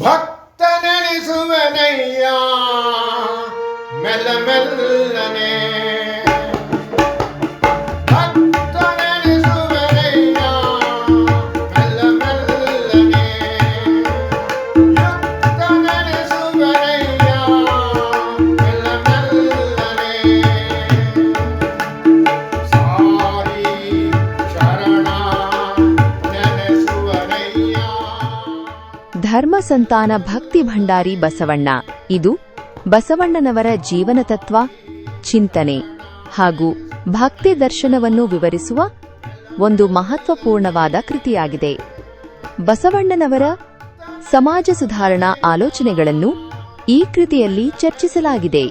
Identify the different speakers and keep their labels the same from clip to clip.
Speaker 1: ಭಕ್ತ ನೆನೆಸುವನಯ್ಯ ಮೆಲ್ಲ ಮೆಲ್ಲನೆ
Speaker 2: ಸಂತಾನ ಭಕ್ತಿ ಭಂಡಾರಿ ಬಸವಣ್ಣ. ಇದು ಬಸವಣ್ಣನವರ ಜೀವನ ತತ್ವ, ಚಿಂತನೆ ಹಾಗೂ ಭಕ್ತಿ ದರ್ಶನವನ್ನು ವಿವರಿಸುವ ಒಂದು ಮಹತ್ವಪೂರ್ಣವಾದ ಕೃತಿಯಾಗಿದೆ. ಬಸವಣ್ಣನವರ ಸಮಾಜ ಸುಧಾರಣಾ ಆಲೋಚನೆಗಳನ್ನು ಈ ಕೃತಿಯಲ್ಲಿ ಚರ್ಚಿಸಲಾಗಿದೆ.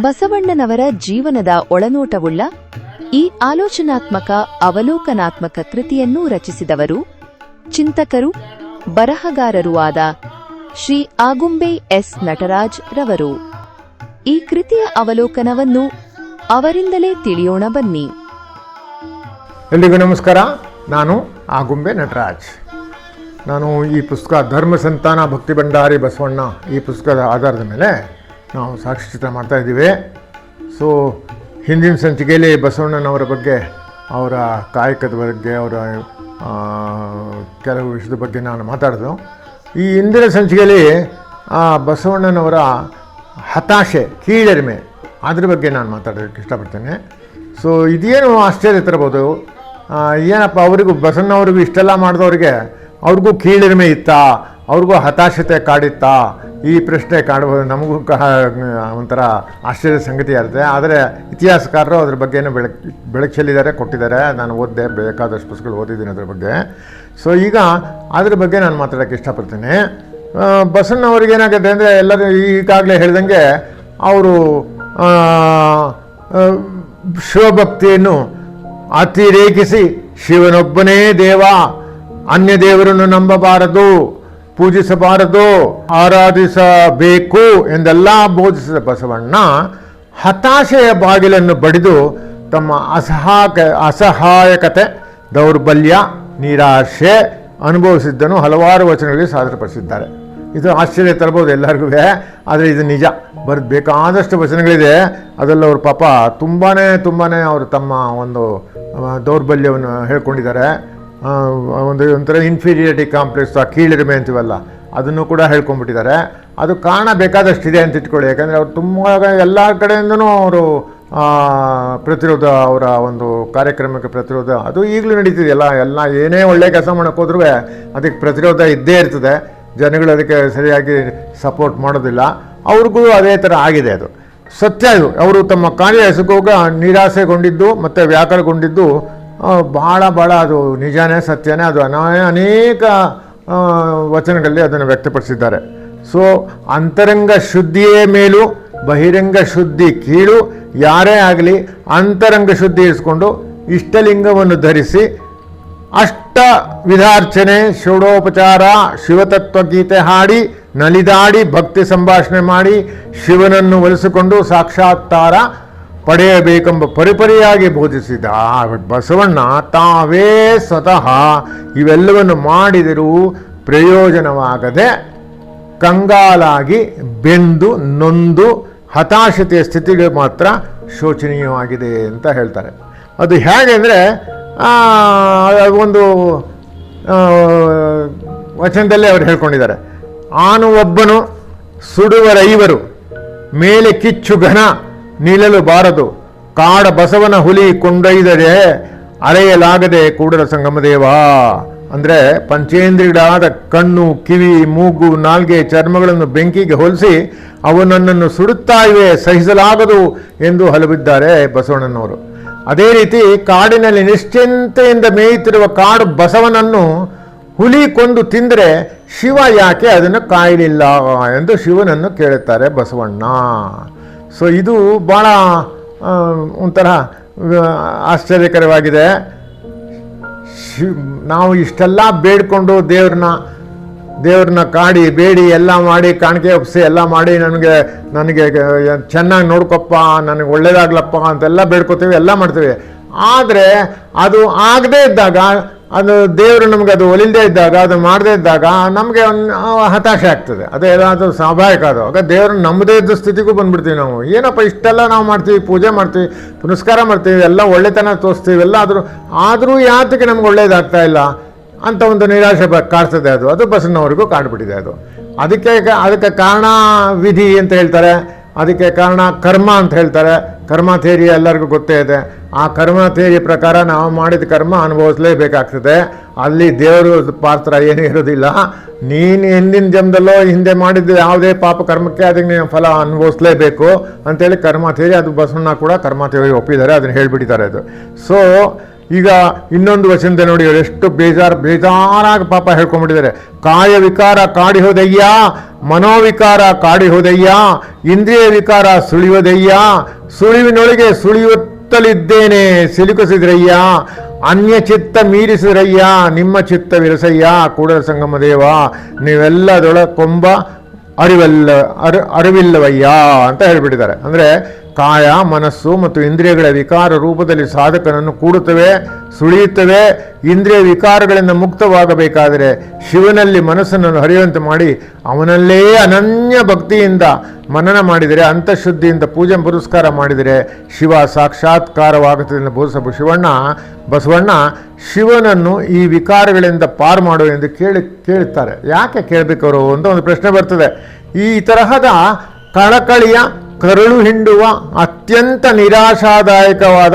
Speaker 2: ಬಸವಣ್ಣನವರ ಜೀವನದ ಒಳನೋಟವುಳ್ಳ ಈ ಆಲೋಚನಾತ್ಮಕ ಅವಲೋಕನಾತ್ಮಕ ಕೃತಿಯನ್ನು ರಚಿಸಿದವರು ಚಿಂತಕರು ಬರಹಗಾರರೂ ಆದ ಶ್ರೀ ಆಗುಂಬೆ ಎಸ್ ನಟರಾಜ್ ರವರು. ಈ ಕೃತಿಯ ಅವಲೋಕನವನ್ನು ಅವರಿಂದಲೇ ತಿಳಿಯೋಣ ಬನ್ನಿ.
Speaker 1: ಎಲ್ಲಿಗೂ ನಮಸ್ಕಾರ. ನಾನು ಆಗುಂಬೆ ನಟರಾಜ್. ನಾನು ಈ ಪುಸ್ತಕ ಧರ್ಮ ಸಂತಾನ ಭಕ್ತಿ ಭಂಡಾರಿ ಬಸವಣ್ಣ ಈ ಪುಸ್ತಕದ ಆಧಾರದ ಮೇಲೆ ನಾವು ಸಾಕ್ಷಿಚಿತ್ರ ಮಾಡ್ತಾ ಇದ್ದೀವಿ. ಸೊ ಹಿಂದಿನ ಸಂಚಿಕೆಯಲ್ಲಿ ಬಸವಣ್ಣನವರ ಬಗ್ಗೆ, ಅವರ ಕಾಯಕದ ಬಗ್ಗೆ, ಅವರ ಕೆಲವು ವಿಷಯದ ಬಗ್ಗೆ ನಾನು ಮಾತಾಡಿದ್ರು ಈ ಇಂದಿನ ಸಂಚಿಕೆಯಲ್ಲಿ ಬಸವಣ್ಣನವರ ಹತಾಶೆ, ಕೀಳರಿಮೆ, ಅದ್ರ ಬಗ್ಗೆ ನಾನು ಮಾತಾಡೋದಕ್ಕೆ ಇಷ್ಟಪಡ್ತೇನೆ. ಸೊ ಇದೇನು ಆಶ್ಚರ್ಯ ತರಬೋದು ಏನಪ್ಪ, ಅವರಿಗೂ ಬಸವಣ್ಣವ್ರಿಗೂ ಇಷ್ಟೆಲ್ಲ ಮಾಡಿದವ್ರಿಗೆ ಅವ್ರಿಗೂ ಕೀಳರಿಮೆ ಇತ್ತಾ? ಅವ್ರಿಗೂ ಹತಾಶತೆ ಕಾಡಿತ್ತಾ ಈ ಪ್ರಶ್ನೆ ಕಾಡಬಹುದು ನಮಗೂ ಕಹ ಒಂಥರ ಆಶ್ಚರ್ಯ ಸಂಗತಿ ಆಗುತ್ತೆ ಆದರೆ ಇತಿಹಾಸಕಾರರು ಅದ್ರ ಬಗ್ಗೆನೂ ಬೆಳಕ್ ಬೆಳಕು ಚೆಲ್ಲಿದ್ದಾರೆ ಕೊಟ್ಟಿದ್ದಾರೆ. ನಾನು ಓದಿದೆ ಬೇಕಾದಷ್ಟು ಪುಸ್ತಕಗಳು ಓದಿದ್ದೀನಿ ಅದ್ರ ಬಗ್ಗೆ. ಸೊ ಈಗ ಅದ್ರ ಬಗ್ಗೆ ನಾನು ಮಾತಾಡೋಕ್ಕೆ ಇಷ್ಟಪಡ್ತೀನಿ. ಆ, ಬಸವಣ್ಣವ್ರಿಗೆ ಏನಾಗುತ್ತೆ ಅಂದರೆ ಎಲ್ಲರೂ ಈಗಾಗಲೇ ಹೇಳ್ದಂಗೆ ಅವರು ಶಿವಭಕ್ತಿಯನ್ನು ಅತಿರೇಕಿಸಿ ಶಿವನೊಬ್ಬನೇ ದೇವ ಅನ್ಯ ದೇವರನ್ನು ನಂಬಬಾರದು. ಪೂಜಿಸಬಾರದು, ಆರಾಧಿಸಬೇಕು ಎಂದೆಲ್ಲ ಬೋಧಿಸಿದ ಬಸವಣ್ಣ ಹತಾಶೆಯ ಬಾಗಿಲನ್ನು ಬಡಿದು ತಮ್ಮ ಅಸಹಾಕ ಅಸಹಾಯಕತೆ, ದೌರ್ಬಲ್ಯ, ನಿರಾಶೆ ಅನುಭವಿಸಿದ್ದನ್ನು ಹಲವಾರು ವಚನಗಳಲ್ಲಿ ಸಾಧನಪಡಿಸಿದ್ದಾರೆ ಇದು ಆಶ್ಚರ್ಯ ತರಬಹುದು ಎಲ್ಲರಿಗೂ, ಆದರೆ ಇದು ನಿಜ. ಬರ್, ಬೇಕಾದಷ್ಟು ವಚನಗಳಿದೆ. ಅದರಲ್ಲಿ ಅವ್ರ ಪಾಪ ತುಂಬಾ ತುಂಬಾ ಅವರು ತಮ್ಮ ಒಂದು ದೌರ್ಬಲ್ಯವನ್ನು ಹೇಳ್ಕೊಂಡಿದ್ದಾರೆ. ಒಂದು ಒಂಥರ ಇನ್ಫೀರಿಯರಿಟಿ ಕಾಂಪ್ಲೆಕ್ಸ್ ಆ ಕೀಳಿರಿಮೆ ಅಂತೀವಲ್ಲ, ಅದನ್ನು ಕೂಡ ಹೇಳ್ಕೊಂಡ್ಬಿಟ್ಟಿದ್ದಾರೆ. ಅದು ಕಾರಣ ಬೇಕಾದಷ್ಟಿದೆ ಅಂತ ಇಟ್ಕೊಳ್ಳಿ, ಯಾಕಂದರೆ ಅವ್ರು ತುಂಬ ಎಲ್ಲ ಕಡೆಯಿಂದನೂ ಅವರು ಪ್ರತಿರೋಧ, ಅವರ ಒಂದು ಕಾರ್ಯಕ್ರಮಕ್ಕೆ ಪ್ರತಿರೋಧ, ಅದು ಈಗಲೂ ನಡೀತಿದೆ. ಎಲ್ಲ ಎಲ್ಲ ಏನೇ ಒಳ್ಳೆ ಕೆಲಸ ಮಾಡೋಕ್ಕೋದ್ರೂ ಅದಕ್ಕೆ ಪ್ರತಿರೋಧ ಇದ್ದೇ ಇರ್ತದೆ. ಜನಗಳು ಅದಕ್ಕೆ ಸರಿಯಾಗಿ ಸಪೋರ್ಟ್ ಮಾಡೋದಿಲ್ಲ. ಅವ್ರಿಗೂ ಅದೇ ಥರ ಆಗಿದೆ ಅದು. ಸತ್ಯ ಇದು. ಅವರು ತಮ್ಮ ಕಾರ್ಯ ಎಸಗೋಗ, ನಿರಾಸೆಗೊಂಡಿದ್ದು ಮತ್ತು ವ್ಯಾಕರಗೊಂಡಿದ್ದು ಭಾಳ ಭಾಳ ಅದು ನಿಜಾನೇ ಸತ್ಯನೇ ಅದು. ಅನಾ ಅನೇಕ ವಚನಗಳಲ್ಲಿ ಅದನ್ನು ವ್ಯಕ್ತಪಡಿಸಿದ್ದಾರೆ. ಸೊ ಅಂತರಂಗ ಶುದ್ಧಿಯೇ ಮೇಲು, ಬಹಿರಂಗ ಶುದ್ಧಿ ಕೀಳು, ಯಾರೇ ಆಗಲಿ ಅಂತರಂಗ ಶುದ್ಧಿ ಇರಿಸ್ಕೊಂಡು ಇಷ್ಟಲಿಂಗವನ್ನು ಧರಿಸಿ ಅಷ್ಟ ವಿಧಾರ್ಚನೆ ಶಿವಡೋಪಚಾರ ಶಿವತತ್ವ ಗೀತೆ ಹಾಡಿ, ನಲಿದಾಡಿ ಭಕ್ತಿ ಸಂಭಾಷಣೆ ಮಾಡಿ ಶಿವನನ್ನು ಒಲಿಸಿಕೊಂಡು ಸಾಕ್ಷಾತ್ಕಾರ ಪಡೆಯಬೇಕೆಂಬ ಪರಿಪರಿಯಾಗಿ ಬೋಧಿಸಿದ ಬಸವಣ್ಣ ತಾವೇ ಸ್ವತಃ ಇವೆಲ್ಲವನ್ನು ಮಾಡಿದರೂ ಪ್ರಯೋಜನವಾಗದೆ ಕಂಗಾಲಾಗಿ ಬೆಂದು ನೊಂದು ಹತಾಶತೆಯ ಸ್ಥಿತಿಗೆ ಮಾತ್ರ ಶೋಚನೀಯವಾಗಿದೆ ಅಂತ ಹೇಳ್ತಾರೆ. ಅದು ಹೇಗೆ ಅಂದರೆ ಒಂದು ವಚನದಲ್ಲೇ ಅವರು ಹೇಳ್ಕೊಂಡಿದ್ದಾರೆ. ಆನು ಒಬ್ಬನು ಸುಡುವರೈವರು, ಮೇಲೆ ಕಿಚ್ಚು ಘನ ನಿಲ್ಲಲು ಬಾರದು. ಕಾಡ ಬಸವನ ಹುಲಿ ಕೊಂಡೊಯ್ದರೆ ಅರೆಯಲಾಗದೆ ಕೂಡಲ ಸಂಗಮದೇವ. ಅಂದರೆ ಪಂಚೇಂದ್ರಿಡಾದ ಕಣ್ಣು, ಕಿವಿ, ಮೂಗು, ನಾಲ್ಗೆ ಚರ್ಮಗಳನ್ನು ಬೆಂಕಿಗೆ ಹೋಲಿಸಿ ಅವು ನನ್ನನ್ನು ಸುಡುತ್ತಾ ಇವೆ, ಸಹಿಸಲಾಗದು ಎಂದು ಹಲಬಿದ್ದಾರೆ ಬಸವಣ್ಣನವರು. ಅದೇ ರೀತಿ ಕಾಡಿನಲ್ಲಿ ನಿಶ್ಚಿಂತೆಯಿಂದ ಮೇಯುತ್ತಿರುವ ಕಾಡು ಬಸವನನ್ನು ಹುಲಿ ಕೊಂದು ತಿಂದರೆ ಶಿವ ಯಾಕೆ ಅದನ್ನು ಕಾಯಲಿಲ್ಲ ಎಂದು ಶಿವನನ್ನು ಕೇಳುತ್ತಾರೆ ಬಸವಣ್ಣ. ಸೊ ಇದು ಭಾಳ ಒಂಥರ ಆಶ್ಚರ್ಯಕರವಾಗಿದೆ. ಶಿ, ನಾವು ಇಷ್ಟೆಲ್ಲ ಬೇಡ್ಕೊಂಡು ದೇವ್ರನ್ನ ದೇವ್ರನ್ನ ಕಾಡಿ, ಬೇಡಿ, ಎಲ್ಲ ಮಾಡಿ, ಕಾಣಿಕೆ ಒಪ್ಪಿಸಿ, ಎಲ್ಲ ಮಾಡಿ, ನನಗೆ ನನಗೆ ಚೆನ್ನಾಗಿ ನೋಡ್ಕೊಪ್ಪ, ನನಗೆ ಒಳ್ಳೇದಾಗ್ಲಪ್ಪ ಅಂತೆಲ್ಲ ಬೇಡ್ಕೋತೀವಿ, ಎಲ್ಲ ಮಾಡ್ತೀವಿ. ಆದರೆ ಅದು ಆಗದೇ ಇದ್ದಾಗ, ಅದು ದೇವರು ನಮಗೆ ಅದು ಒಲಿಲ್ಲದೆ ಇದ್ದಾಗ, ಅದು ಮಾಡದೇ ಇದ್ದಾಗ ನಮಗೆ ಒಂದು ಹತಾಶೆ ಆಗ್ತದೆ. ಅದು ಏನಾದರೂ ಸ್ವಾಭಾವಿಕ ಅದು. ಆಗ ದೇವ್ರನ್ನ ನಮ್ಮದೇ ಇದ್ದ ಸ್ಥಿತಿಗೂ ಬಂದ್ಬಿಡ್ತೀವಿ ನಾವು. ಏನಪ್ಪ ಇಷ್ಟೆಲ್ಲ ನಾವು ಮಾಡ್ತೀವಿ, ಪೂಜೆ ಮಾಡ್ತೀವಿ, ಪುನಸ್ಕಾರ ಮಾಡ್ತೀವಿ, ಎಲ್ಲ ಒಳ್ಳೆತನ ತೋರಿಸ್ತೀವಿ, ಎಲ್ಲ ಆದರೂ ಆದರೂ ಯಾತಕ್ಕೆ ನಮ್ಗೆ ಒಳ್ಳೇದಾಗ್ತಾ ಇಲ್ಲ ಅಂತ ಒಂದು ನಿರಾಶೆ ಬ ಕಾಡ್ತದೆ ಅದು. ಅದು ಬಸವನವ್ರಿಗೂ ಕಾಡ್ಬಿಟ್ಟಿದೆ ಅದು. ಅದಕ್ಕೆ ಅದಕ್ಕೆ ಕಾರಣ ವಿಧಿ ಅಂತ ಹೇಳ್ತಾರೆ. ಅದಕ್ಕೆ ಕಾರಣ ಕರ್ಮ ಅಂತ ಹೇಳ್ತಾರೆ. ಕರ್ಮ ಥೇರಿ ಎಲ್ಲರಿಗೂ ಗೊತ್ತೇ ಇದೆ. ಆ ಕರ್ಮ ಥೇರಿ ಪ್ರಕಾರ ನಾವು ಮಾಡಿದ ಕರ್ಮ ಅನುಭವಿಸಲೇಬೇಕಾಗ್ತದೆ. ಅಲ್ಲಿ ದೇವರು ಪಾತ್ರ ಏನೂ ಇರೋದಿಲ್ಲ. ನೀನು ಹಿಂದಿನ ಜನ್ಮದಲ್ಲೋ ಹಿಂದೆ ಮಾಡಿದ್ದು ಯಾವುದೇ ಪಾಪ ಕರ್ಮಕ್ಕೆ ಅದಕ್ಕೆ ನೀವು ಫಲ ಅನುಭವಿಸಲೇಬೇಕು ಅಂತೇಳಿ ಕರ್ಮ ಥೇರಿ ಅದು ಬಸವಣ್ಣ ಕೂಡ ಕರ್ಮ ಥೇರಿ ಒಪ್ಪಿದ್ದಾರೆ, ಅದನ್ನು ಹೇಳಿಬಿಟ್ಟಿದ್ದಾರೆ ಅದು. ಸೊ ಈಗ ಇನ್ನೊಂದು ವಚನದ ನೋಡಿ ಎಷ್ಟು ಬೇಜಾರು, ಬೇಜಾರಾಗಿ ಪಾಪ ಹೇಳ್ಕೊಂಡ್ಬಿಟ್ಟಿದ್ದಾರೆ. ಕಾಯ ವಿಕಾರ ಕಾಡಿ ಹೋದಯ್ಯ ಮನೋವಿಕಾರ ಕಾಡಿ ಇಂದ್ರಿಯವಿಕಾರ ಇಂದ್ರಿಯ ವಿಕಾರ ಸುಳಿವಿನೊಳಗೆ ಸುಳಿಯುತ್ತಲಿದ್ದೇನೆ ಸಿಲುಕಿಸಿದ್ರಯ್ಯ, ಅನ್ಯ ಚಿತ್ತ ಮೀರಿಸಿದ್ರಯ್ಯ, ನಿಮ್ಮ ಚಿತ್ತ ವಿರಸಯ್ಯ, ಕೂಡಲ ಸಂಗಮ ದೇವ, ನೀವೆಲ್ಲದೊಳ ಕೊಂಬ ಅರಿವಲ್ಲ ಅರಿವಿಲ್ಲವಯ್ಯ ಅಂತ ಹೇಳಿಬಿಟ್ಟಿದ್ದಾರೆ. ಅಂದರೆ ಕಾಯ, ಮನಸ್ಸು ಮತ್ತು ಇಂದ್ರಿಯಗಳ ವಿಕಾರ ರೂಪದಲ್ಲಿ ಸಾಧಕನನ್ನು ಕೂಡುತ್ತವೆ, ಸುಳಿಯುತ್ತವೆ. ಇಂದ್ರಿಯ ವಿಕಾರಗಳಿಂದ ಮುಕ್ತವಾಗಬೇಕಾದರೆ ಶಿವನಲ್ಲಿ ಮನಸ್ಸನ್ನು ಹರಿಯುವಂತೆ ಮಾಡಿ ಅವನಲ್ಲೇ ಅನನ್ಯ ಭಕ್ತಿಯಿಂದ ಮನನ ಮಾಡಿದರೆ, ಅಂತಃಶುದ್ಧಿಯಿಂದ ಪೂಜೆ ಪುರಸ್ಕಾರ ಮಾಡಿದರೆ ಶಿವ ಸಾಕ್ಷಾತ್ಕಾರವಾಗುತ್ತದೆ ಎಂದು ಬೋಧಿಸ ಶಿವಣ್ಣ, ಬಸವಣ್ಣ, ಶಿವನನ್ನು ಈ ವಿಕಾರಗಳಿಂದ ಪಾರು ಮಾಡು ಎಂದು ಕೇಳಿ, ಕೇಳುತ್ತಾರೆ. ಯಾಕೆ ಕೇಳಬೇಕವರು ಅಂತ ಒಂದು ಪ್ರಶ್ನೆ ಬರ್ತದೆ. ಈ ತರಹದ ಕಳಕಳಿಯ ಕರುಳು ಹಿಂಡುವ ಅತ್ಯಂತ ನಿರಾಶಾದಾಯಕವಾದ,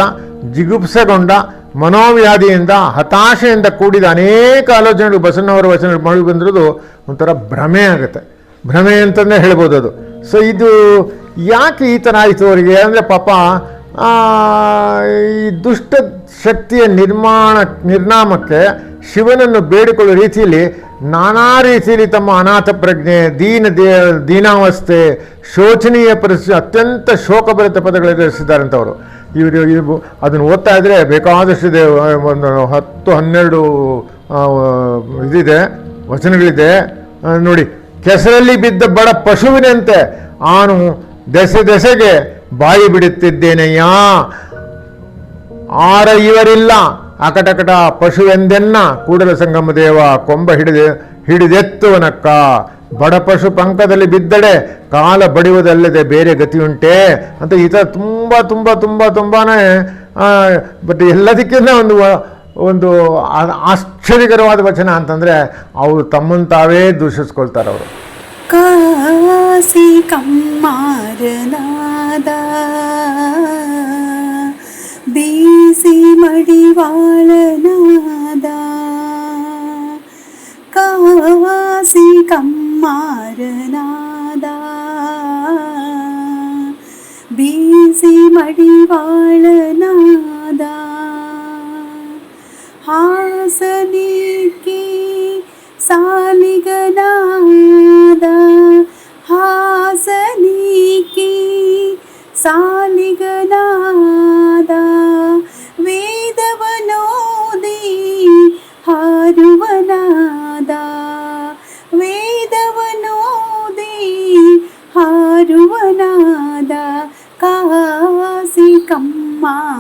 Speaker 1: ಜಿಗುಪ್ಸೆಗೊಂಡ, ಮನೋವ್ಯಾಧಿಯಿಂದ ಹತಾಶೆಯಿಂದ ಕೂಡಿದ ಅನೇಕ ಆಲೋಚನೆಗಳು ಬಸವನವರ ವಚನ ಮಳಿ ಬಂದಿರೋದು ಒಂಥರ ಭ್ರಮೆ ಆಗುತ್ತೆ. ಭ್ರಮೆ ಅಂತಲೇ ಹೇಳ್ಬೋದು ಅದು. ಸೊ ಇದು ಯಾಕೆ ಈ ಥರ ಆಯಿತು ಅವರಿಗೆ? ಅಂದರೆ ಪಾಪ ಈ ದುಷ್ಟ ಶಕ್ತಿಯ ನಿರ್ಮಾಣ, ನಿರ್ನಾಮಕ್ಕೆ ಶಿವನನ್ನು ಬೇಡಿಕೊಳ್ಳುವ ರೀತಿಯಲ್ಲಿ ನಾನಾ ರೀತಿಯಲ್ಲಿ ತಮ್ಮ ಅನಾಥ ಪ್ರಜ್ಞೆ, ದೀನ ದೇ, ದೀನಾವಸ್ಥೆ, ಶೋಚನೀಯ ಪರಿಸ್ಥಿತಿ, ಅತ್ಯಂತ ಶೋಕಭರಿತ ಪದಗಳು ಎದುರಿಸಿದ್ದಾರಂತವರು ಇವರು ಇವು ಅದನ್ನು ಓದ್ತಾ ಇದ್ರೆ ದೇವ ಒಂದು ಹತ್ತು, ಹನ್ನೆರಡು ಇದಿದೆ, ವಚನಗಳಿದೆ. ನೋಡಿ, ಕೆಸರಲ್ಲಿ ಬಿದ್ದ ಬಡ ಪಶುವಿನಂತೆ ಆನು ದೆಸೆ ದೆಸೆಗೆ ಬಾಯಿ ಬಿಡುತ್ತಿದ್ದೇನೆಯಾ? ಆರ ಇವರಿಲ್ಲ. ಅಕಟಕಟ ಪಶುವೆಂದೆನ್ನ ಕೂಡಲ ಸಂಗಮ ದೇವ ಕೊಂಬ ಹಿಡಿದೆ, ಹಿಡಿದೆತ್ತುವನಕ್ಕ. ಬಡ ಪಶು ಪಂಕದಲ್ಲಿ ಬಿದ್ದಡೆ, ಕಾಲ ಬಡಿಯುವುದಲ್ಲದೆ ಬೇರೆ ಗತಿಯುಂಟೆ? ಅಂತ ಈ ಥರ ತುಂಬ ತುಂಬ ತುಂಬ ತುಂಬಾ ಬಟ್ ಎಲ್ಲದಕ್ಕಿಂತ ಒಂದು ಒಂದು ಆಶ್ಚರ್ಯಕರವಾದ ವಚನ ಅಂತಂದರೆ ಅವರು ತಮ್ಮನ್ನು ತಾವೇ ದೂಷಿಸ್ಕೊಳ್ತಾರೆ ಅವರು
Speaker 3: തുളസി കമ്മാരനാദ ബീസി മടിവാളനാദ കാസി കമ്മാരനാദ ബീസി മടിവാള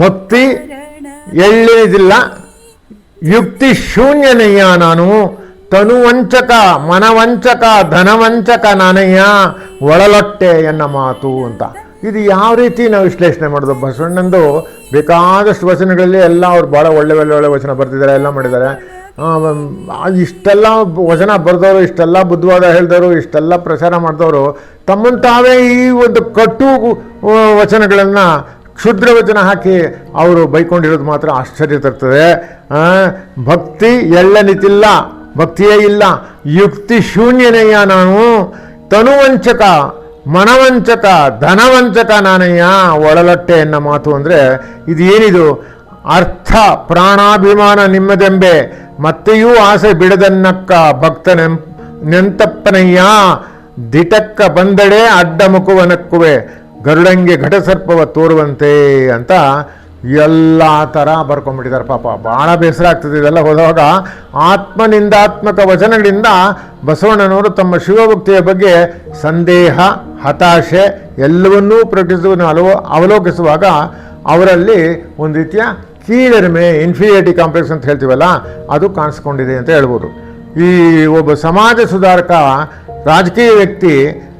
Speaker 1: ಭಕ್ತಿ ಎಳ್ಳಿದಿಲ್ಲ. ಯುಕ್ತಿ ಶೂನ್ಯನಯ್ಯ ನಾನು. ತನುವಂಚಕ, ಮನವಂಚಕ, ಧನವಂಚಕ ನಾನಯ್ಯ. ಒಳಲೊಟ್ಟೆ ಎನ್ನ ಮಾತು ಅಂತ. ಇದು ಯಾವ ರೀತಿ ನಾವು ವಿಶ್ಲೇಷಣೆ ಮಾಡೋದು? ಬಸವಣ್ಣಂದು ಬೇಕಾದಷ್ಟು ವಚನಗಳಲ್ಲಿ ಎಲ್ಲ ಅವ್ರು ಭಾಳ ಒಳ್ಳೆ ಒಳ್ಳೆ ಒಳ್ಳೆ ವಚನ ಬರ್ತಿದ್ದಾರೆ, ಎಲ್ಲ ಮಾಡಿದ್ದಾರೆ. ಇಷ್ಟೆಲ್ಲ ವಚನ ಬರೆದವರು, ಇಷ್ಟೆಲ್ಲ ಬುದ್ಧವಾದ ಹೇಳಿದವರು, ಇಷ್ಟೆಲ್ಲ ಪ್ರಚಾರ ಮಾಡಿದವರು ತಮ್ಮನ್ನು ತಾವೇ ಈ ಒಂದು ಕಟ್ಟು ವಚನಗಳನ್ನು ಕ್ಷುದ್ರ ವಚನ ಹಾಕಿ ಅವರು ಬೈಕೊಂಡಿರೋದು ಮಾತ್ರ ಆಶ್ಚರ್ಯ ತರ್ತದೆ. ಭಕ್ತಿ ಎಳ್ಳನಿತಿಲ್ಲ ಭಕ್ತಿಯೇ ಇಲ್ಲ, ಯುಕ್ತಿ ಶೂನ್ಯನಯ್ಯ ನಾನು, ತನುವಂಚಕ, ಮನವಂಚಕ, ಧನವಂಚಕ ನಾನಯ್ಯ, ಒಳಲಟ್ಟೆ ಎನ್ನ ಮಾತು ಅಂದರೆ ಇದು ಏನಿದು ಅರ್ಥ, ಪ್ರಾಣಾಭಿಮಾನ ನಿಮ್ಮದೆಂಬೆ, ಮತ್ತೆಯೂ ಆಸೆ ಬಿಡದನ್ನಕ್ಕ ಭಕ್ತನೆಂ ನೆಂತಪ್ಪನಯ್ಯ, ದಿಟಕ್ಕ ಬಂದಡೆ ಅಡ್ಡ ಮುಖವನಕ್ಕುವೆ ಗರುಡಂಗೆ ಘಟಸರ್ಪವ ತೋರುವಂತೆ ಅಂತ ಎಲ್ಲ ಥರ ಬರ್ಕೊಂಡ್ಬಿಟ್ಟಿದ್ದಾರೆ. ಪಾಪ ಭಾಳ ಬೇಸರ ಆಗ್ತದೆ ಇದೆಲ್ಲ ಹೋದಾಗ. ಆತ್ಮನಿಂದಾತ್ಮಕ ವಚನಗಳಿಂದ ಬಸವಣ್ಣನವರು ತಮ್ಮ ಶಿವಭಕ್ತಿಯ ಬಗ್ಗೆ ಸಂದೇಹ, ಹತಾಶೆ ಎಲ್ಲವನ್ನೂ ಪ್ರಕಟಿಸುವ ಅವಲೋಕಿಸುವಾಗ ಅವರಲ್ಲಿ ಒಂದು ರೀತಿಯ ಕೀಳರಿಮೆ ಇನ್ಫೀರಿಯರಿಟಿ ಕಾಂಪ್ಲೆಕ್ಸ್ ಅಂತ ಹೇಳ್ತೀವಲ್ಲ, ಅದು ಕಾಣಿಸ್ಕೊಂಡಿದೆ ಅಂತ ಹೇಳ್ಬೋದು. ಈ ಒಬ್ಬ ಸಮಾಜ ಸುಧಾರಕ ರಾಜಕೀಯ ವ್ಯಕ್ತಿ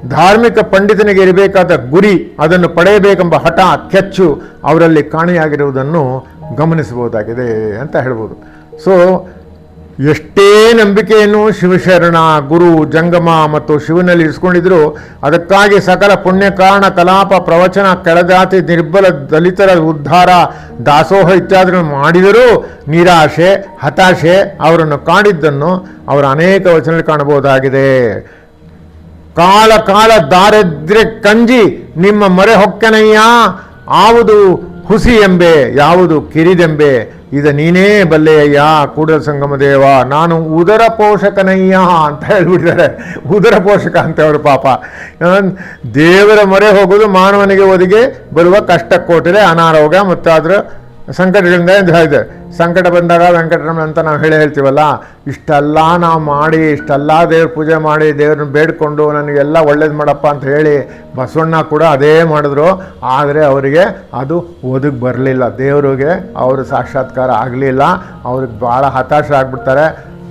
Speaker 1: ಧಾರ್ಮಿಕ ಪಂಡಿತನಿಗೆ ಇರಬೇಕಾದ ಗುರಿ, ಅದನ್ನು ಪಡೆಯಬೇಕೆಂಬ ಹಠ, ಕೆಚ್ಚು ಅವರಲ್ಲಿ ಕಾಣೆಯಾಗಿರುವುದನ್ನು ಗಮನಿಸಬಹುದಾಗಿದೆ ಅಂತ ಹೇಳ್ಬೋದು. ಸೊ ಎಷ್ಟೇ ನಂಬಿಕೆಯನ್ನು ಶಿವಶರಣ, ಗುರು, ಜಂಗಮ ಮತ್ತು ಶಿವನಲ್ಲಿ ಇರಿಸ್ಕೊಂಡಿದ್ರು, ಅದಕ್ಕಾಗಿ ಸಕಲ ಪುಣ್ಯ ಕಾರಣ, ಕಲಾಪ, ಪ್ರವಚನ, ಕೆಳಜಾತಿ, ನಿರ್ಬಲ, ದಲಿತರ ಉದ್ಧಾರ, ದಾಸೋಹ ಇತ್ಯಾದಿಗಳನ್ನು ಮಾಡಿದರೂ ನಿರಾಶೆ, ಹತಾಶೆ ಅವರನ್ನು ಕಾಣಿದ್ದನ್ನು ಅವರ ಅನೇಕ ವಚನಗಳಲ್ಲಿ ಕಾಣಬಹುದಾಗಿದೆ. ಕಾಲ ಕಾಲ ದಾರಿದ್ರೆ ಕಂಜಿ ನಿಮ್ಮ ಮೊರೆ ಹೊಕ್ಕನಯ್ಯ? ಆವುದು ಹುಸಿ ಎಂಬೆ, ಯಾವುದು ಕಿರಿದೆಂಬೆ? ಇದ ನೀನೇ ಬಲ್ಲೆಯಯ್ಯ, ಕೂಡಲ ಸಂಗಮ ದೇವ. ನಾನು ಉದರ ಪೋಷಕನಯ್ಯ ಅಂತ ಹೇಳ್ಬಿಟ್ಟಿದ್ದಾರೆ. ಉದರ ಪೋಷಕ ಅಂತ ಅವರು ಪಾಪ ದೇವರ ಮೊರೆ ಹೋಗೋದು ಮಾನವನಿಗೆ ಒದಗಿ ಬರುವ ಕಷ್ಟ ಕೊಟ್ಟರೆ ಅನಾರೋಗ್ಯ ಮತ್ತು ಸಂಕಟಗಳಿಂದ ಎಂದು ಹೇಳಿದೆ. ಸಂಕಟ ಬಂದಾಗ ವೆಂಕಟರಮಣ ಅಂತ ನಾವು ಹೇಳಿ ಹೇಳ್ತೀವಲ್ಲ, ಇಷ್ಟೆಲ್ಲ ನಾವು ಮಾಡಿ, ಇಷ್ಟೆಲ್ಲ ದೇವ್ರ ಪೂಜೆ ಮಾಡಿ, ದೇವ್ರನ್ನ ಬೇಡ್ಕೊಂಡು ನನಗೆಲ್ಲ ಒಳ್ಳೇದು ಮಾಡಪ್ಪ ಅಂತ ಹೇಳಿ ಬಸವಣ್ಣ ಕೂಡ ಅದೇ ಮಾಡಿದ್ರು. ಆದರೆ ಅವರಿಗೆ ಅದು ಒದಗಿ ಬರಲಿಲ್ಲ. ದೇವರಿಗೆ ಅವರು ಸಾಕ್ಷಾತ್ಕಾರ ಆಗಲಿಲ್ಲ. ಅವ್ರಿಗೆ ಭಾಳ ಹತಾಶ ಆಗ್ಬಿಡ್ತಾರೆ.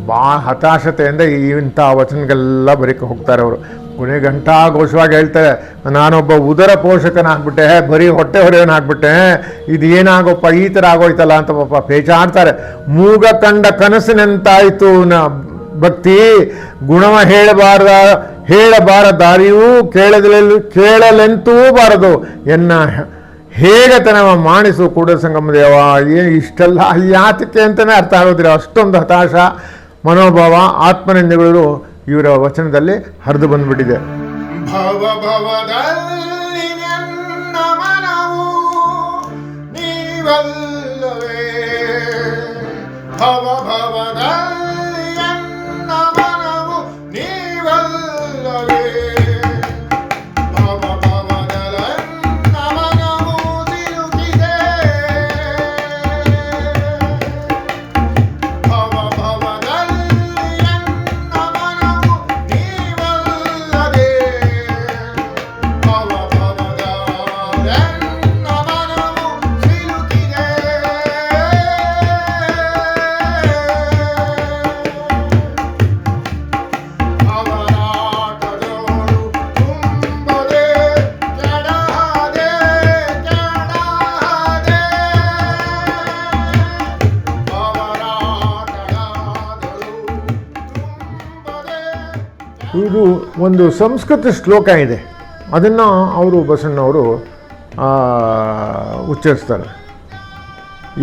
Speaker 1: ಭಾಳ ಹತಾಶತೆಯಿಂದ ಇಂಥ ವಚನಗಳೆಲ್ಲ ಬರೀಕ ಹೋಗ್ತಾರೆ ಅವರು. ಕೊನೆ ಗಂಟಾ ಘೋಷವಾಗಿ ಹೇಳ್ತಾರೆ. ನಾನೊಬ್ಬ ಉದರ ಪೋಷಕನಾಗ್ಬಿಟ್ಟೆ, ಬರೀ ಹೊಟ್ಟೆ ಹೊರೆಯವನಾಗ್ಬಿಟ್ಟೆ ಇದು ಏನಾಗೋಪ್ಪ ಈ ಥರ ಆಗೋಯ್ತಲ್ಲ ಅಂತ ಪಾಪ ಪೇಚಾಡ್ತಾರೆ. ಮೂಗ ಕಂಡ ಕನಸಿನಂತಾಯಿತು ನ ಭಕ್ತಿ. ಗುಣವ ಹೇಳಬಾರದ, ಹೇಳಬಾರ ದಾರಿಯೂ ಕೇಳದಲೆಲ್ಲೂ ಕೇಳಲೆಂತೂ ಬಾರದು. ಎನ್ನ ಹೇಗತನವ ಮಾಡಿಸು ಕೂಡ ಸಂಗಮದೇವ ಏ ಇಷ್ಟೆಲ್ಲ ಯಾತಕ್ಕೆ ಅಂತಲೇ ಅರ್ಥ ಆಗೋದಿಲ್ಲ. ಅಷ್ಟೊಂದು ಹತಾಶ ಮನೋಭಾವ ಆತ್ಮನಿಂದಗಳು ಇವರ ವಚನದಲ್ಲಿ ಹರಿದು ಬಂದ್ಬಿಟ್ಟಿದೆ.
Speaker 4: ಭವ ಭವದಲ್ಲಿ
Speaker 1: ಒಂದು ಸಂಸ್ಕೃತ ಶ್ಲೋಕ ಇದೆ. ಅದನ್ನು ಅವರು ಬಸಣ್ಣವರು ಉಚ್ಚರಿಸ್ತಾರೆ.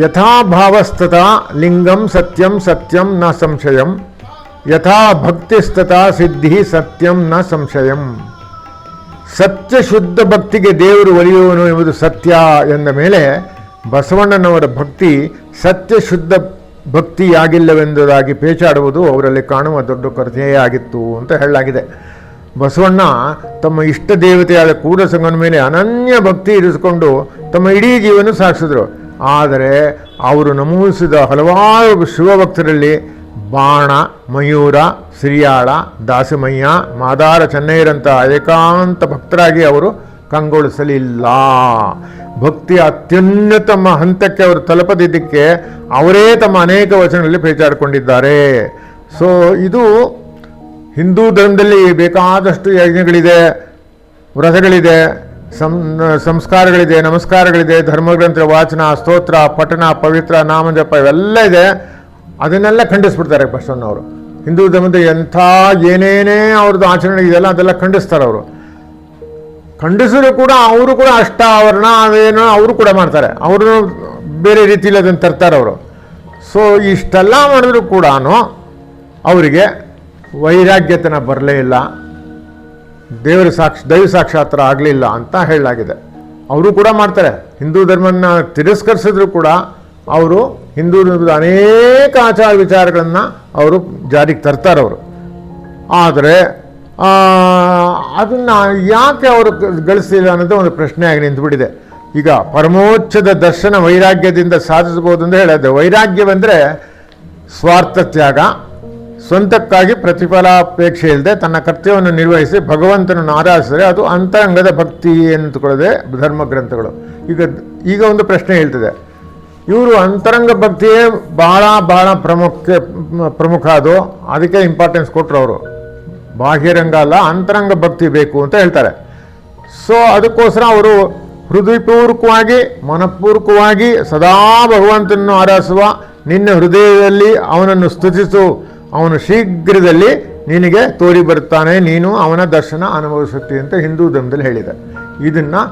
Speaker 1: ಯಥಾಭಾವಸ್ತತ ಲಿಂಗಂ ಸತ್ಯಂ ಸತ್ಯಂ ನ ಸಂಶಯಂ. ಯಥಾ ಭಕ್ತಿಸ್ತತ ಸಿದ್ಧಿ ಸತ್ಯಂ ನ ಸಂಶಯಂ. ಸತ್ಯ ಶುದ್ಧ ಭಕ್ತಿಗೆ ದೇವರು ಒಲಿಯುವನು ಎಂಬುದು ಸತ್ಯ ಎಂದ ಮೇಲೆ ಬಸವಣ್ಣನವರ ಭಕ್ತಿ ಸತ್ಯ ಶುದ್ಧ ಭಕ್ತಿಯಾಗಿಲ್ಲವೆಂಬುದಾಗಿ ಪೇಚಾಡುವುದು ಅವರಲ್ಲಿ ಕಾಣುವ ದೊಡ್ಡ ಕೊರತೆಯೇ ಆಗಿತ್ತು ಅಂತ ಹೇಳಲಾಗಿದೆ. ಬಸವಣ್ಣ ತಮ್ಮ ಇಷ್ಟ ದೇವತೆಯಾದ ಕೂಡಸಂಗನ ಮೇಲೆ ಅನನ್ಯ ಭಕ್ತಿ ಇರಿಸಿಕೊಂಡು ತಮ್ಮ ಇಡೀ ಜೀವನ ಸಾಗಿಸಿದ್ರು. ಆದರೆ ಅವರು ನಮೂದಿಸಿದ ಹಲವಾರು ಶಿವಭಕ್ತರಲ್ಲಿ ಬಾಣ, ಮಯೂರ, ಸಿರಿಯಾಳ, ದಾಸಮಯ್ಯ, ಮಾದಾರ ಚೆನ್ನೈರಂಥ ಏಕಾಂತ ಭಕ್ತರಾಗಿ ಅವರು ಕಂಗೊಳಿಸಲಿಲ್ಲ. ಭಕ್ತಿಯ ಅತ್ಯುನ್ನತಮ ಹಂತಕ್ಕೆ ಅವರು ತಲುಪದಿದ್ದಕ್ಕೆ ಅವರೇ ತಮ್ಮ ಅನೇಕ ವಚನಗಳಲ್ಲಿ ಪೇಚಾಡಿಕೊಂಡಿದ್ದಾರೆ. ಸೊ ಇದು ಹಿಂದೂ ಧರ್ಮದಲ್ಲಿ ಬೇಕಾದಷ್ಟು ಯಜ್ಞಗಳಿದೆ, ವ್ರತಗಳಿದೆ, ಸಂ, ಸಂಸ್ಕಾರಗಳಿದೆ, ನಮಸ್ಕಾರಗಳಿದೆ, ಧರ್ಮಗ್ರಂಥ, ವಾಚನ, ಸ್ತೋತ್ರ, ಪಠಣ, ಪವಿತ್ರ ನಾಮಜಪ ಇವೆಲ್ಲ ಇದೆ. ಅದನ್ನೆಲ್ಲ ಖಂಡಿಸ್ಬಿಡ್ತಾರೆ ಬಸವಣ್ಣವರು ಹಿಂದೂ ಧರ್ಮದ ಎಂಥ ಏನೇನೇ ಅವ್ರದ್ದು ಆಚರಣೆ ಇದೆಯಲ್ಲ, ಅದೆಲ್ಲ ಖಂಡಿಸ್ತಾರೆ ಅವರು. ಖಂಡಿಸಿದ್ರು ಕೂಡ ಅವರು ಕೂಡ ಅಷ್ಟಾವರಣ ಅದೇನೋ ಅವರು ಕೂಡ ಮಾಡ್ತಾರೆ. ಅವರು ಬೇರೆ ರೀತಿಯಲ್ಲಿ ಅದನ್ನು ತರ್ತಾರೆ ಅವರು. ಸೊ ಇಷ್ಟೆಲ್ಲ ಮಾಡಿದ್ರು ಕೂಡ ಅವರಿಗೆ ವೈರಾಗ್ಯತನ ಬರಲೇ ಇಲ್ಲ. ದೇವರ ಸಾಕ್ಷ, ದೈವ ಸಾಕ್ಷಾತ್ರ ಆಗಲಿಲ್ಲ ಅಂತ ಹೇಳಲಾಗಿದೆ. ಅವರು ಕೂಡ ಮಾಡ್ತಾರೆ. ಹಿಂದೂ ಧರ್ಮನ ತಿರಸ್ಕರಿಸಿದ್ರು ಕೂಡ ಅವರು ಹಿಂದೂ ಧರ್ಮದ ಅನೇಕ ಆಚಾರ ವಿಚಾರಗಳನ್ನು ಅವರು ಜಾರಿಗೆ ತರ್ತಾರೆ ಅವರು. ಆದರೆ ಅದನ್ನು ಯಾಕೆ ಅವರು ಗಳಿಸಲಿಲ್ಲ ಅನ್ನೋದು ಒಂದು ಪ್ರಶ್ನೆ ಆಗಿ ನಿಂತುಬಿಟ್ಟಿದೆ. ಈಗ ಪರಮೋಚ್ಚದ ದರ್ಶನ ವೈರಾಗ್ಯದಿಂದ ಸಾಧಿಸಬಹುದು ಅಂತ ಹೇಳಿದೆ, ವೈರಾಗ್ಯವೆಂದರೆ ಸ್ವಾರ್ಥ ತ್ಯಾಗ ಸ್ವಂತಕ್ಕಾಗಿ ಪ್ರತಿಫಲಾಪೇಕ್ಷೆ ಇಲ್ಲದೆ ತನ್ನ ಕರ್ತವ್ಯವನ್ನು ನಿರ್ವಹಿಸಿ ಭಗವಂತನನ್ನು ಆರಾಧಿಸಿದರೆ ಅದು ಅಂತರಂಗದ ಭಕ್ತಿ ಅಂತಕೊಳ್ಳದೆ ಧರ್ಮ ಗ್ರಂಥಗಳು. ಈಗ ಈಗ ಒಂದು ಪ್ರಶ್ನೆ ಹೇಳ್ತಿದೆ. ಇವರು ಅಂತರಂಗ ಭಕ್ತಿಯೇ ಭಾಳ ಭಾಳ ಪ್ರಮುಖ ಪ್ರಮುಖ ಅದು. ಅದಕ್ಕೆ ಇಂಪಾರ್ಟೆನ್ಸ್ ಕೊಟ್ಟರು ಅವರು. ಬಾಹ್ಯರಂಗ ಅಲ್ಲ, ಅಂತರಂಗ ಭಕ್ತಿ ಬೇಕು ಅಂತ ಹೇಳ್ತಾರೆ. ಸೊ ಅದಕ್ಕೋಸ್ಕರ ಅವರು ಹೃದಯಪೂರ್ವಕವಾಗಿ, ಮನಪೂರ್ವಕವಾಗಿ ಸದಾ ಭಗವಂತನನ್ನು ಆರಾಧಿಸುವ, ನಿನ್ನ ಹೃದಯದಲ್ಲಿ ಅವನನ್ನು ಸ್ತುತಿಸು ಅವನು ಶೀಘ್ರದಲ್ಲಿ ನಿನಗೆ ತೋರಿ ಬರುತ್ತಾನೆ, ನೀನು ಅವನ ದರ್ಶನ ಅನುಭವಿಸುತ್ತಿ ಅಂತ ಹಿಂದೂ ಧರ್ಮದಲ್ಲಿ ಹೇಳಿದೆ. ಇದನ್ನು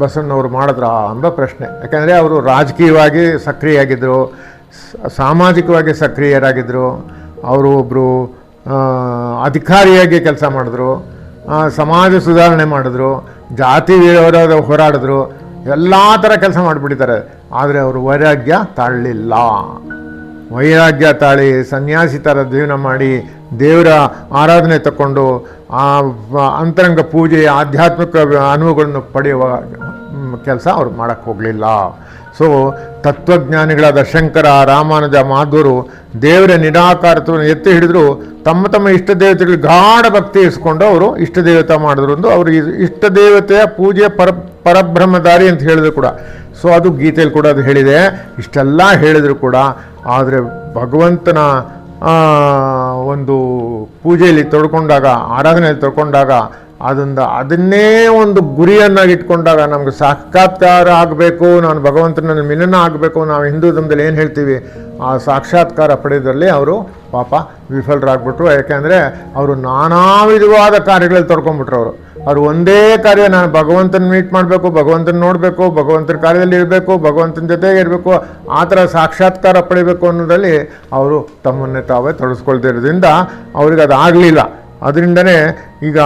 Speaker 1: ಬಸವಣ್ಣವರು ಮಾಡಿದ್ರ ಅಂಬ ಪ್ರಶ್ನೆ. ಯಾಕಂದರೆ ಅವರು ರಾಜಕೀಯವಾಗಿ ಸಕ್ರಿಯ ಆಗಿದ್ರು ಸಾಮಾಜಿಕವಾಗಿ ಸಕ್ರಿಯರಾಗಿದ್ದರು ಅವರು ಒಬ್ಬರು ಅಧಿಕಾರಿಯಾಗಿ ಕೆಲಸ ಮಾಡಿದ್ರು ಸಮಾಜ ಸುಧಾರಣೆ ಮಾಡಿದ್ರು, ಜಾತಿ ವಿರೋಧ ಹೋರಾಡಿದ್ರು, ಎಲ್ಲ ಥರ ಕೆಲಸ ಮಾಡಿಬಿಟ್ಟಿದ್ದಾರೆ. ಆದರೆ ಅವರು ವೈರಾಗ್ಯ ತಾಳಲಿಲ್ಲ ವೈರಾಗ್ಯ ತಾಳಿ ಸನ್ಯಾಸಿ ಥರ ಜೀವನ ಮಾಡಿ ದೇವರ ಆರಾಧನೆ ತಗೊಂಡು ಆ ಅಂತರಂಗ ಪೂಜೆ, ಆಧ್ಯಾತ್ಮಿಕ ಅನುಭವಗಳನ್ನು ಪಡೆಯುವ ಕೆಲಸ ಅವ್ರು ಮಾಡೋಕ್ಕೆ ಹೋಗಲಿಲ್ಲ. ಸೊ ತತ್ವಜ್ಞಾನಿಗಳಾದ ಶಂಕರ, ರಾಮಾನುಜ, ಮಾಧುರು ದೇವರ ನಿರಾಕಾರತ್ವವನ್ನು ಎತ್ತಿ ಹಿಡಿದ್ರು ತಮ್ಮ ತಮ್ಮ ಇಷ್ಟ ದೇವತೆಗಳಿಗೆ ಗಾಢ ಭಕ್ತಿ ಇರಿಸ್ಕೊಂಡು ಅವರು ಇಷ್ಟ ದೇವತೆ ಮಾಡಿದ್ರು ಅವರು ಇಷ್ಟ ದೇವತೆಯ ಪೂಜೆ ಪರ ಪರಬ್ರಹ್ಮದಾರಿ ಅಂತ ಹೇಳಿದ್ರು ಕೂಡ. ಸೊ ಅದು ಗೀತೆಯಲ್ಲಿ ಕೂಡ ಅದು ಹೇಳಿದೆ. ಇಷ್ಟೆಲ್ಲ ಹೇಳಿದ್ರು ಕೂಡ, ಆದರೆ ಭಗವಂತನ ಒಂದು ಪೂಜೆಯಲ್ಲಿ ತೊಡ್ಕೊಂಡಾಗ, ಆರಾಧನೆಯಲ್ಲಿ ತೊಡ್ಕೊಂಡಾಗ ಅದರಿಂದ ಅದನ್ನೇ ಒಂದು ಗುರಿಯನ್ನಾಗಿ ಇಟ್ಕೊಂಡಾಗ ನಮಗೆ ಸಾಕ್ಷಾತ್ಕಾರ ಆಗಬೇಕು, ನಾನು ಭಗವಂತನ ಮಿಲನ ಆಗಬೇಕು, ನಾವು ಹಿಂದೂ ಧರ್ಮದಲ್ಲಿ ಏನು ಹೇಳ್ತೀವಿ, ಆ ಸಾಕ್ಷಾತ್ಕಾರ ಪಡೆಯೋದ್ರಲ್ಲಿ ಅವರು ಪಾಪ ವಿಫಲರಾಗ್ಬಿಟ್ರು. ಯಾಕೆಂದರೆ ಅವರು ನಾನಾ ವಿಧವಾದ ಕಾರ್ಯಗಳಲ್ಲಿ ತೊಡ್ಕೊಂಡ್ಬಿಟ್ರು ಅವರು. ಅವ್ರು ಒಂದೇ ಕಾರ್ಯ, ನಾನು ಭಗವಂತನ ಮೀಟ್ ಮಾಡಬೇಕು, ಭಗವಂತನ ನೋಡಬೇಕು, ಭಗವಂತನ ಕಾರ್ಯದಲ್ಲಿ ಇರಬೇಕು, ಭಗವಂತನ ಜೊತೆಗೆ ಇರಬೇಕು, ಆ ಥರ ಸಾಕ್ಷಾತ್ಕಾರ ಪಡಿಬೇಕು ಅನ್ನೋದರಲ್ಲಿ ಅವರು ತಮ್ಮನ್ನೇ ತಾವೇ ತೊಡಸ್ಕೊಳ್ತಿರೋದ್ರಿಂದ ಅವ್ರಿಗೆ ಅದು ಆಗಲಿಲ್ಲ. ಅದರಿಂದನೇ ಈಗ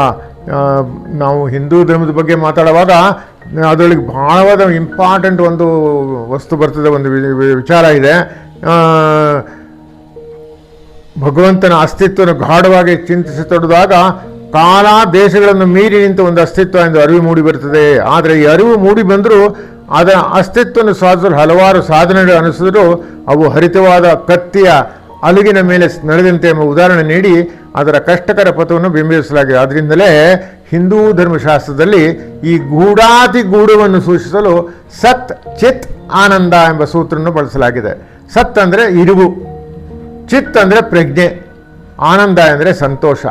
Speaker 1: ನಾವು ಹಿಂದೂ ಧರ್ಮದ ಬಗ್ಗೆ ಮಾತಾಡುವಾಗ ಅದರೊಳಗೆ ಭಾಳವಾದ ಇಂಪಾರ್ಟೆಂಟ್ ಒಂದು ವಸ್ತು ಬರ್ತದೆ, ಒಂದು ವಿಚಾರ ಇದೆ. ಭಗವಂತನ ಅಸ್ತಿತ್ವನ ಗಾಢವಾಗಿ ಚಿಂತಿಸತೊಡದಾಗ ಕಾಲ ದೇಶಗಳನ್ನು ಮೀರಿ ನಿಂತ ಒಂದು ಅಸ್ತಿತ್ವ ಎಂದು ಅರಿವು ಮೂಡಿಬರುತ್ತದೆ ಆದರೆ ಈ ಅರಿವು ಮೂಡಿ ಬಂದರೂ ಅದರ ಅಸ್ತಿತ್ವವನ್ನು ಸಾಧಿಸಲು ಹಲವಾರು ಸಾಧನೆಗಳು ಅನಿಸಿದರೂ ಅವು ಹರಿತವಾದ ಕತ್ತಿಯ ಅಲುಗಿನ ಮೇಲೆ ನಡೆದಂತೆ ಎಂಬ ಉದಾಹರಣೆ ನೀಡಿ ಅದರ ಕಷ್ಟಕರ ಪಥವನ್ನು ಬಿಂಬಿಸಲಾಗಿದೆ ಆದ್ದರಿಂದಲೇ ಹಿಂದೂ ಧರ್ಮಶಾಸ್ತ್ರದಲ್ಲಿ ಈ ಗೂಢಾತಿ ಗೂಢವನ್ನು ಸೂಚಿಸಲು ಸತ್ ಚಿತ್ ಆನಂದ ಎಂಬ ಸೂತ್ರವನ್ನು ಬಳಸಲಾಗಿದೆ. ಸತ್ ಅಂದರೆ ಇರುವು, ಚಿತ್ ಅಂದರೆ ಪ್ರಜ್ಞೆ, ಆನಂದ ಅಂದರೆ ಸಂತೋಷ.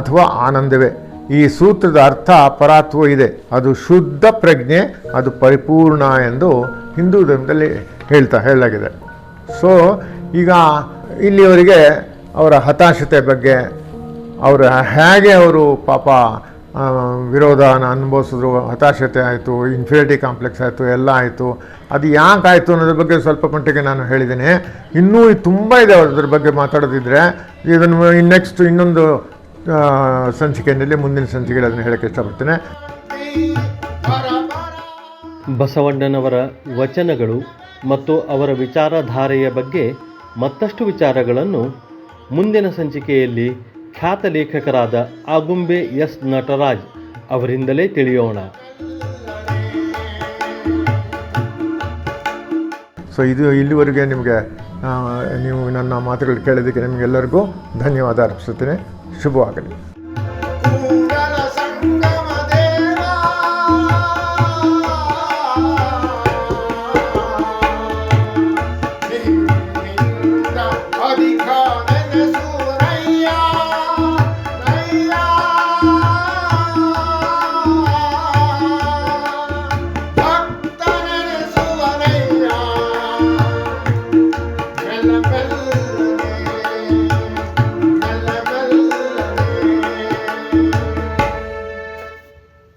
Speaker 1: ಅಥವಾ ಆನಂದವೇ. ಈ ಸೂತ್ರದ ಅರ್ಥ ಪರಾತ್ವ ಇದೆ. ಅದು ಶುದ್ಧ ಪ್ರಜ್ಞೆ, ಅದು ಪರಿಪೂರ್ಣ ಎಂದು ಹಿಂದೂ ಧರ್ಮದಲ್ಲಿ ಹೇಳ್ತಾ, ಹೇಳಲಾಗಿದೆ. ಸೊ ಈಗ ಇಲ್ಲಿಯವರಿಗೆ ಅವರ ಹತಾಶತೆ ಬಗ್ಗೆ, ಅವರ ಹೇಗೆ ಅವರು ಪಾಪ ವಿರೋಧನ ಅನುಭವಿಸಿದ್ರು, ಹತಾಶತೆ ಆಯಿತು ಇನ್ಫಿನಿಟಿ ಕಾಂಪ್ಲೆಕ್ಸ್ ಆಯಿತು, ಎಲ್ಲ ಆಯಿತು, ಅದು ಯಾಕೆ ಆಯಿತು ಅನ್ನೋದ್ರ ಬಗ್ಗೆ ಸ್ವಲ್ಪ ಮಟ್ಟಿಗೆ ನಾನು ಹೇಳಿದ್ದೀನಿ. ಇನ್ನೂ ತುಂಬ ಇದೆ ಅದ್ರ ಬಗ್ಗೆ ಮಾತಾಡೋದಿದ್ರೆ. ಇದನ್ನು ನೆಕ್ಸ್ಟ್ ಇನ್ನೊಂದು ಸಂಚಿಕೆಯಲ್ಲಿ ಮುಂದಿನ ಸಂಚಿಕೆಯಲ್ಲಿ ಅದನ್ನು ಹೇಳಕ್ಕೆ ಇಷ್ಟಪಡ್ತೇನೆ.
Speaker 5: ಬಸವಣ್ಣನವರ ವಚನಗಳು ಮತ್ತು ಅವರ ವಿಚಾರಧಾರೆಯ ಬಗ್ಗೆ ಮತ್ತಷ್ಟು ವಿಚಾರಗಳನ್ನು ಮುಂದಿನ ಸಂಚಿಕೆಯಲ್ಲಿ ಖ್ಯಾತ ಲೇಖಕರಾದ ಆಗುಂಬೆ ಎಸ್ ನಟರಾಜ್ ಅವರಿಂದಲೇ ತಿಳಿಯೋಣ.
Speaker 1: ಸೊ ಇದು ಇಲ್ಲಿವರೆಗೆ ನಿಮಗೆ ನೀವು ನನ್ನ ಮಾತುಗಳು ಕೇಳಿದ್ದಕ್ಕೆ ನಿಮಗೆಲ್ಲರಿಗೂ ಧನ್ಯವಾದ ಅರ್ಪಿಸುತ್ತೇನೆ. ಶುಭವಾಗಲಿ.